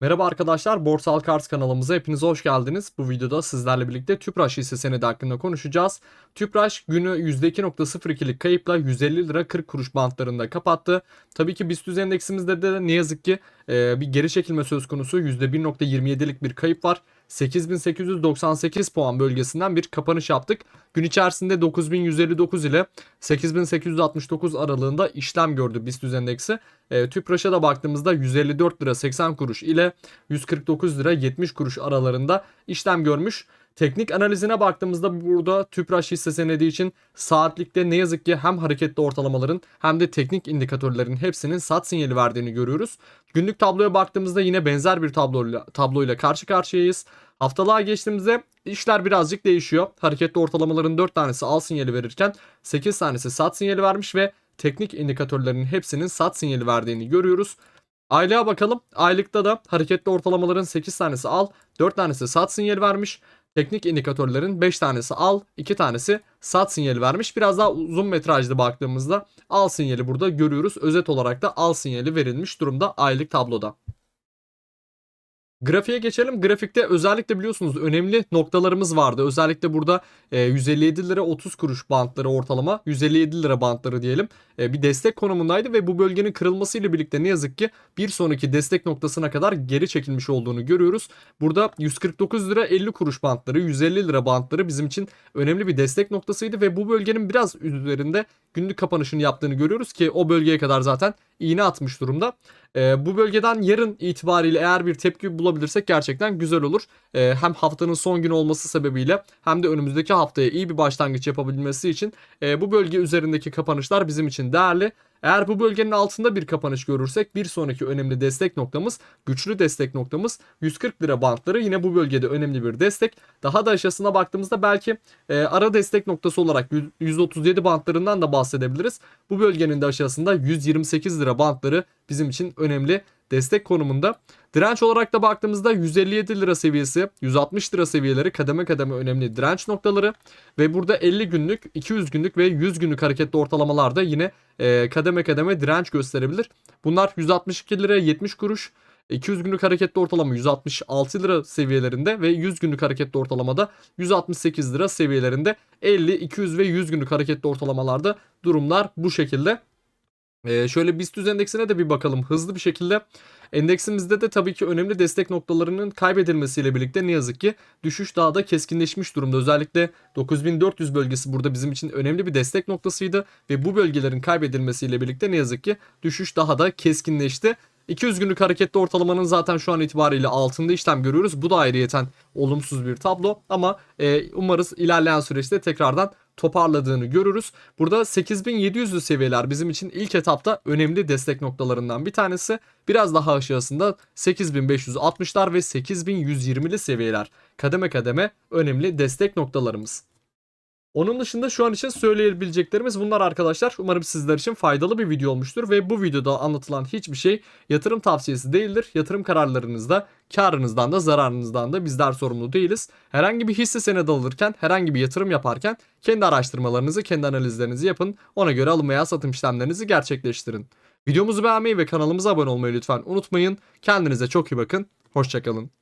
Merhaba arkadaşlar, Borsal Kars kanalımıza hepiniz hoş geldiniz. Bu videoda sizlerle birlikte Tüpraş hisse senedi hakkında konuşacağız. Tüpraş günü %2.02'lik kayıpla 150 lira 40 kuruş bantlarında kapattı. Tabii ki BIST endeksimizde de ne yazık ki bir geri çekilme söz konusu %1.27'lik bir kayıp var. 8898 puan bölgesinden bir kapanış yaptık. Gün içerisinde 9159 ile 8869 aralığında işlem gördü BIST endeksi. E, Tüpraş'a da baktığımızda 154 lira 80 kuruş ile 149 lira 70 kuruş aralarında işlem görmüş. Teknik analizine baktığımızda burada Tüpraş hisse senedi için saatlikte ne yazık ki hem hareketli ortalamaların hem de teknik indikatörlerin hepsinin sat sinyali verdiğini görüyoruz. Günlük tabloya baktığımızda yine benzer bir tabloyla, tabloyla karşı karşıyayız. Haftalığa geçtiğimizde işler birazcık değişiyor. Hareketli ortalamaların 4 tanesi al sinyali verirken 8 tanesi sat sinyali vermiş ve teknik indikatörlerin hepsinin sat sinyali verdiğini görüyoruz. Aylığa bakalım. Aylıkta da hareketli ortalamaların 8 tanesi al, 4 tanesi sat sinyali vermiş. Teknik indikatörlerin 5 tanesi al, 2 tanesi sat sinyali vermiş. Biraz daha uzun metrajlı baktığımızda al sinyali burada görüyoruz. Özet olarak da al sinyali verilmiş durumda aylık tabloda. Grafiğe geçelim. Grafikte özellikle biliyorsunuz önemli noktalarımız vardı. Özellikle burada e, 157 lira 30 kuruş bantları ortalama 157 lira bantları diyelim e, bir destek konumundaydı ve bu bölgenin kırılmasıyla birlikte ne yazık ki bir sonraki destek noktasına kadar geri çekilmiş olduğunu görüyoruz. Burada 149 lira 50 kuruş bantları 150 lira bantları bizim için önemli bir destek noktasıydı ve bu bölgenin biraz üzerinde günlük kapanışını yaptığını görüyoruz ki o bölgeye kadar zaten iğne atmış durumda. E, bu bölgeden yarın itibariyle eğer bir tepki bulabilirsek gerçekten güzel olur. E, hem haftanın son günü olması sebebiyle hem de önümüzdeki haftaya iyi bir başlangıç yapabilmesi için e, bu bölge üzerindeki kapanışlar bizim için değerli. Eğer bu bölgenin altında bir kapanış görürsek bir sonraki önemli destek noktamız, güçlü destek noktamız 140 lira bantları yine bu bölgede önemli bir destek. Daha da aşağısına baktığımızda belki e, ara destek noktası olarak 137 bantlarından da bahsedebiliriz. Bu bölgenin de aşağısında 128 lira bantları bizim için önemli destek konumunda. Direnç olarak da baktığımızda 157 lira seviyesi, 160 lira seviyeleri kademe kademe önemli direnç noktaları ve burada 50 günlük, 200 günlük ve 100 günlük hareketli ortalamalarda yine e, kademe kademe direnç gösterebilir. Bunlar 162 lira 70 kuruş, 200 günlük hareketli ortalama 166 lira seviyelerinde ve 100 günlük hareketli ortalamada 168 lira seviyelerinde 50, 200 ve 100 günlük hareketli ortalamalarda durumlar bu şekilde. Ee, şöyle BIST endeksine de bir bakalım hızlı bir şekilde. Endeksimizde de tabii ki önemli destek noktalarının kaybedilmesiyle birlikte ne yazık ki düşüş daha da keskinleşmiş durumda. Özellikle 9400 bölgesi burada bizim için önemli bir destek noktasıydı ve bu bölgelerin kaybedilmesiyle birlikte ne yazık ki düşüş daha da keskinleşti. 200 günlük hareketli ortalamanın zaten şu an itibariyle altında işlem görüyoruz. Bu da ayrıyeten olumsuz bir tablo ama e, umarız ilerleyen süreçte tekrardan toparladığını görürüz. Burada 8700'lü seviyeler bizim için ilk etapta önemli destek noktalarından bir tanesi. Biraz daha aşağısında 8560'lar ve 8120'li seviyeler kademe kademe önemli destek noktalarımız. Onun dışında şu an için söyleyebileceklerimiz bunlar arkadaşlar. Umarım sizler için faydalı bir video olmuştur ve bu videoda anlatılan hiçbir şey yatırım tavsiyesi değildir. Yatırım kararlarınızda karınızdan da zararınızdan da bizler sorumlu değiliz. Herhangi bir hisse senedi alırken, herhangi bir yatırım yaparken kendi araştırmalarınızı, kendi analizlerinizi yapın. Ona göre alım veya satım işlemlerinizi gerçekleştirin. Videomuzu beğenmeyi ve kanalımıza abone olmayı lütfen unutmayın. Kendinize çok iyi bakın. Hoşçakalın.